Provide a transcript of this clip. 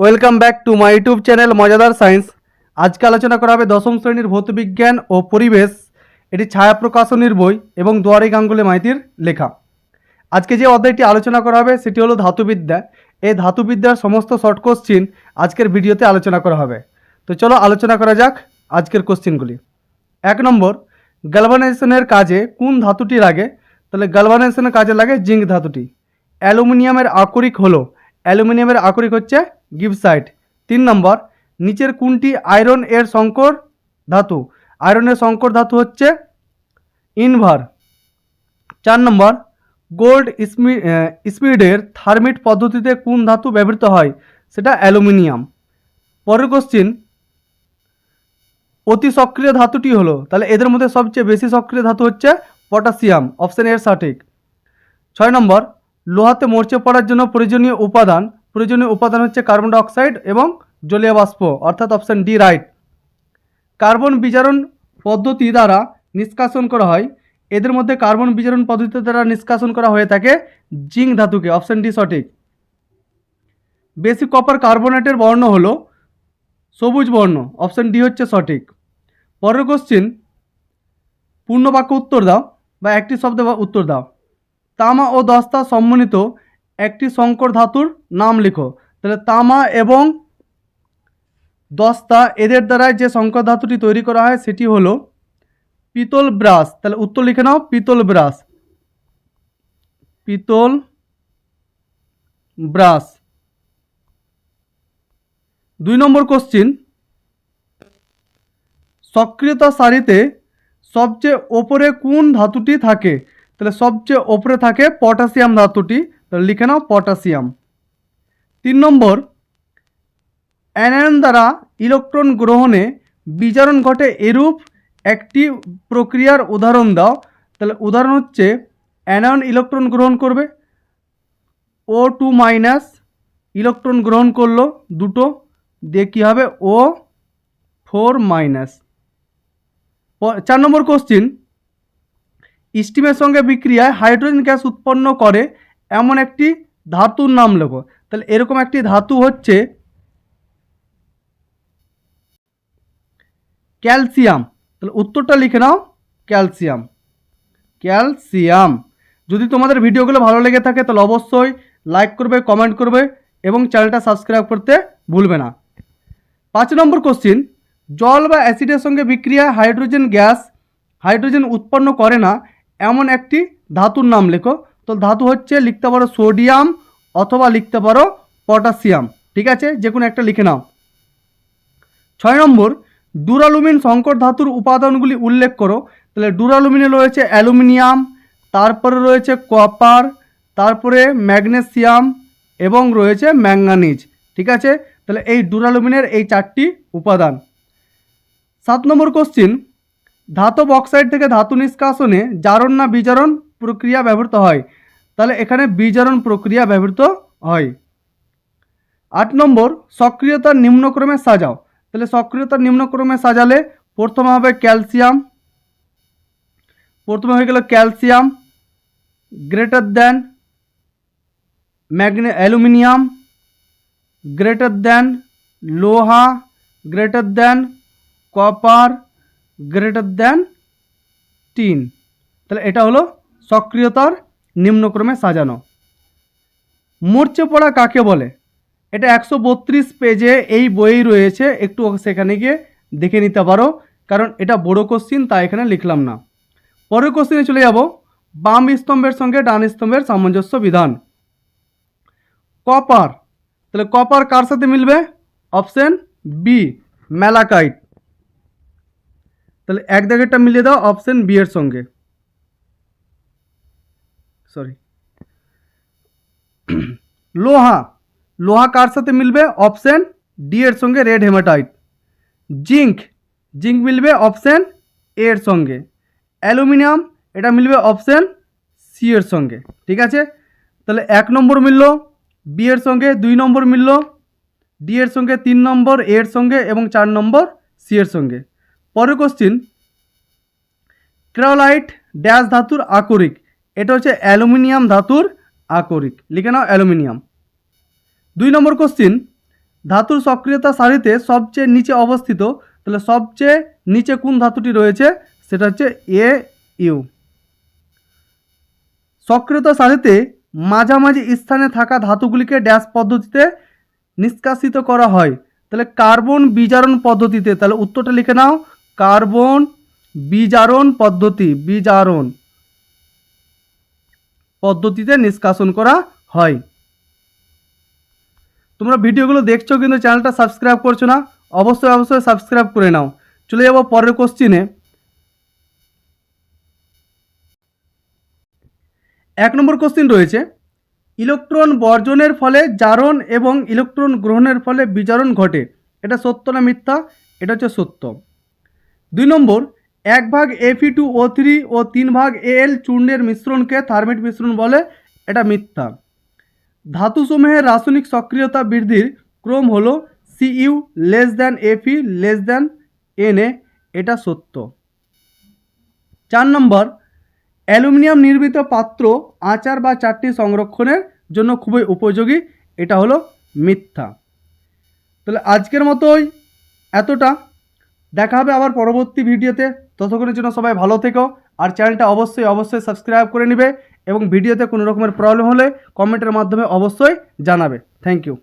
Welcome back to my YouTube channel মজাদার science আজকে আলোচনা করা হবে দশম শ্রেণির ভৌতবিজ্ঞান ও পরিবেশ। এটি ছায়া প্রকাশনীর বই এবং দুয়ারি গাঙ্গুলি মাইতির লেখা। আজকে যে অধ্যায়টি আলোচনা করা হবে, সেটি হলো ধাতুবিদ্যা। এই ধাতুবিদ্যার সমস্ত শর্ট কোশ্চিন আজকের ভিডিওতে আলোচনা করা হবে। তো চলো আলোচনা করা যাক আজকের কোশ্চিনগুলি এক নম্বর গ্যালভানাইজেশনের কাজে কোন ধাতুটি লাগে? তাহলে গ্যালভানাইজেশনের কাজে লাগে জিঙ্ক ধাতুটি। অ্যালুমিনিয়ামের আকরিক হলো, অ্যালুমিনিয়ামের আকরিক হচ্ছে গিবসাইট। তিন নম্বর, নিচের কোনটি আয়রন এর সংকর ধাতু? আয়রনের সংকর ধাতু হচ্ছে ইনভার। চার নম্বর, গোল্ড স্পিডের থার্মিট পদ্ধতিতে কোন ধাতু ব্যবহৃত হয়? সেটা অ্যালুমিনিয়াম। পরের কোশ্চিন অতি সক্রিয় ধাতুটি হলো, তাহলে এদের মধ্যে সবচেয়ে বেশি সক্রিয় ধাতু হচ্ছে পটাশিয়াম, অপশান এর সঠিক। ছয় নম্বর, লোহাতে মরচে পড়ার জন্য প্রয়োজনীয় উপাদান প্রয়োজনীয় উপাদান হচ্ছে কার্বন ডাইঅক্সাইড এবং জলীয় বাষ্প, অর্থাৎ অপশন ডি রাইট। কার্বন বিজারণ পদ্ধতি দ্বারা নিষ্কাশন করা হয়। এদের মধ্যে কার্বন বিজারণ পদ্ধতি দ্বারা নিষ্কাশন করা হয়ে থাকে জিঙ্ক ধাতুকে, অপশন ডি সঠিক। বেশি কপার কার্বনেটের বর্ণ হলো সবুজ বর্ণ, অপশন ডি হচ্ছে সঠিক। পরের কোশ্চিন পূর্ণ বাক্য উত্তর দাও বা একটি শব্দে উত্তর দাও। তামা ও দস্তা সম্বন্ধিত একটি সংকর ধাতুর নাম লিখো। তাহলে তামা এবং দস্তা এদের দ্বারা যে সংকর ধাতুটি তৈরি করা হয়, সেটি হলো পিতল ব্রাশ। তাহলে উত্তর লিখে নাও, পিতল ব্রাশ। পিতল ব্রাশ। দুই নম্বর কোশ্চিন সক্রিয়তা সারিতে সবচেয়ে ওপরে কোন ধাতুটি থাকে? তাহলে সবচেয়ে ওপরে থাকে পটাশিয়াম ধাতুটি। তাহলে লিখে নাও পটাশিয়াম। তিন নম্বর, অ্যানায়ন দ্বারা ইলেকট্রন গ্রহণে বিজারণ ঘটে এরূপ একটি প্রক্রিয়ার উদাহরণ দাও। তাহলে উদাহরণ হচ্ছে, অ্যানায়ন ইলেকট্রন গ্রহণ করবে ও টু মাইনাস ইলেকট্রন গ্রহণ করল দুটো, দিয়ে কী হবে? ও ফোর মাইনাস চার নম্বর কোশ্চিন স্টিমের সঙ্গে বিক্রিয়ায় হাইড্রোজেন গ্যাস উৎপন্ন করে এমন একটি ধাতুর নাম লেখো। তাহলে এরকম একটি ধাতু হচ্ছে ক্যালসিয়াম। তাহলে উত্তরটা লিখে নাও, ক্যালসিয়াম। ক্যালসিয়াম। যদি তোমাদের ভিডিওগুলো ভালো লেগে থাকে, তাহলে অবশ্যই লাইক করবে, কমেন্ট করবে এবং চ্যানেলটা সাবস্ক্রাইব করতে ভুলবে না। পাঁচ নম্বর কোশ্চিন, জল বা অ্যাসিডের সঙ্গে বিক্রিয়ায় হাইড্রোজেন গ্যাস, হাইড্রোজেন উৎপন্ন করে না, এমন একটি ধাতুর নাম লেখো। তো ধাতু হচ্ছে লিখতে পারো সোডিয়াম অথবা লিখতে পারো পটাশিয়াম। ঠিক আছে? যে কোনো একটা লিখে নাও। ছয় নম্বর, ডুরালুমিন সংকর ধাতুর উপাদানগুলি উল্লেখ করো। তাহলে ডুরালুমিনে রয়েছে অ্যালুমিনিয়াম, তারপরে রয়েছে কপার, তারপরে ম্যাগনেসিয়াম এবং রয়েছে ম্যাঙ্গানিজ। ঠিক আছে? তাহলে এই ডুরালুমিনের এই চারটি উপাদান। সাত নম্বর কোশ্চিন ধাতব অক্সাইড থেকে ধাতু নিষ্কাশনে জারণ না বিজারণ প্রক্রিয়া ব্যবহৃত হয়। তাহলে এখানে বিজারণ প্রক্রিয়া ব্যবহৃত হয়। আট নম্বর, সক্রিয়তার নিম্নক্রমে সাজাও। তাহলে সক্রিয়তার নিম্নক্রমে সাজালে প্রথমে হবে ক্যালসিয়াম, প্রথমে হয়ে গেল calcium, greater than ম্যাগনে, aluminium, greater than লোহা, greater than copper, greater than tin. তাহলে এটা হলো সক্রিয়তার নিম্নক্রমে সাজানো। মরচে পড়া কাকে বলে? এটা একশো বত্রিশ পেজে এই বই রয়েছে, একটু সেখানে গিয়ে দেখে নিতে পারো, কারণ এটা বড় কোশ্চিন তাই এখানে লিখলাম না। পরের কোশ্চিনে চলে যাব, বাম স্তম্ভের সঙ্গে ডান স্তম্ভের সামঞ্জস্য বিধান। কপার, তাহলে কপার কার সাথে মিলবে? অপশন বি ম্যালাকাইট তাহলে এক দাগেরটা মিলিয়ে দাও, অপশন বি এর সঙ্গে। সরি লোহা। লোহা কার সাথে মিলবে? অপশন ডি এর সঙ্গে রেড হেমাটাইট জিঙ্ক জিঙ্ক মিলবে অপশন এ এর সঙ্গে। অ্যালুমিনিয়াম এটা মিলবে অপশন সি এর সঙ্গে। ঠিক আছে? তাহলে এক নম্বর মিলল বি এর সঙ্গে দুই নম্বর মিলল ডি এর সঙ্গে তিন নম্বর এ এর সঙ্গে এবং চার নম্বর সি এর সঙ্গে। পরের কোশ্চিন ক্রাওলাইট ড্যাশ ধাতুর আকরিক। এটা হচ্ছে অ্যালুমিনিয়াম ধাতুর আকরিক। লিখে নাও অ্যালুমিনিয়াম। দুই নম্বর কোশ্চিন ধাতুর সক্রিয়তা সারিতে সবচেয়ে নিচে অবস্থিত, তাহলে সবচেয়ে নিচে কোন ধাতুটি রয়েছে? সেটা হচ্ছে এ, ইউ। সক্রিয়তা সারিতে মাঝামাঝি স্থানে থাকা ধাতুগুলিকে ড্যাশ পদ্ধতিতে নিষ্কাশিত করা হয়। তাহলে কার্বন বিজারণ পদ্ধতিতে, তাহলে উত্তরটা লিখে নাও, কার্বন বিজারণ পদ্ধতি, বিজারণ। পদ্ধতিতে নিষ্কাশন করা হয়। তোমরা ভিডিওগুলো দেখছ কিন্তু চ্যানেলটা সাবস্ক্রাইব করছ না, অবশ্যই অবশ্যই সাবস্ক্রাইব করে নাও। চলে যাব পরের কোশ্চিনে এক নম্বর কোশ্চিন রয়েছে, ইলেকট্রন বর্জনের ফলে জারণ এবং ইলেকট্রন গ্রহণের ফলে বিজারণ ঘটে। এটা সত্য না মিথ্যা? এটা হচ্ছে সত্য। দুই নম্বর এক ভাগ এফি টু ও থ্রি ও তিন ভাগ এল চূর্ণের মিশ্রণকে থার্মেট মিশ্রণ বলে, এটা মিথ্যা। ধাতুসমূহের রাসায়নিক সক্রিয়তা বৃদ্ধির ক্রম হলো সিইউ লেস দ্যান এফি লেস দ্যান এন এ এটা সত্য। চার নম্বর, অ্যালুমিনিয়াম নির্মিত পাত্র আচার বা চারটি সংরক্ষণের জন্য খুবই উপযোগী, এটা হলো মিথ্যা। তাহলে আজকের মতোই এতটা। দেখা হবে আবার পরবর্তী ভিডিওতে। ততক্ষণের জন্য সবাই ভালো থেকো। আর চ্যানেলটা অবশ্যই অবশ্যই সাবস্ক্রাইব করে নেবে এবং ভিডিওতে কোনো রকমের প্রবলেম হলে কমেন্টের মাধ্যমে অবশ্যই জানাবে। Thank you